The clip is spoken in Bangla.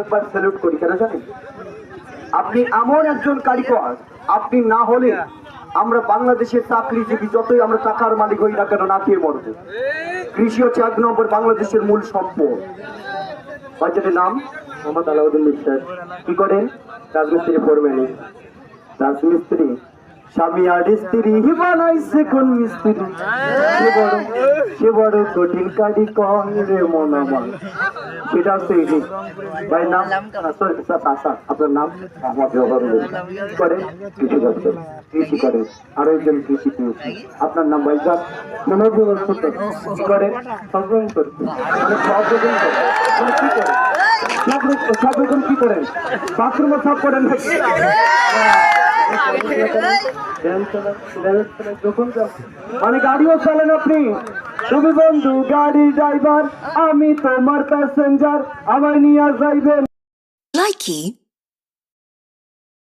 একবার স্যালুট করি, কেন জানেন? আপনি এমন একজন কারিগর, আপনি না হলে আমরা বাংলাদেশের চাকরিজীবী যতই আমরা টাকার মালিক হই না কেন না খেয়ে মরবো। কৃষি হচ্ছে এক নম্বর বাংলাদেশের মূল সম্পদ। বাচ্চাটির নাম? মোহাম্মদ আলাউদ্দিন বিশ্বাস কি করেন? রাজমিস্ত্রি ফোরম্যানি রাজমিস্ত্রি? স্বামী আর স্ত্রী বানাইছে কোন মিস্ত্রি সে বড় সে বড় কঠিন কারি কম রে মন আমার। সেটা হচ্ছে যে, ভাই নাম স্যার, স্যার, আপনার নাম? মোহাম্মদ জওহর কি করেন কৃষি করছেন কৃষি করেন আরও একজন কৃষি পেয়েছি আপনার নাম ভাই স্যার মনোযোগ কি করেন সংগ্রহ করছেন মানে রকম মানে কি সব সব রকম কি করেন বাথরুমও সব করেন যখন মানে গাড়িও চালান আপনি। তুমি বন্ধু গাড়ি ড্রাইভার আমি তোমার প্যাসেঞ্জার আমায় নিয়ে যাইবেন। Likey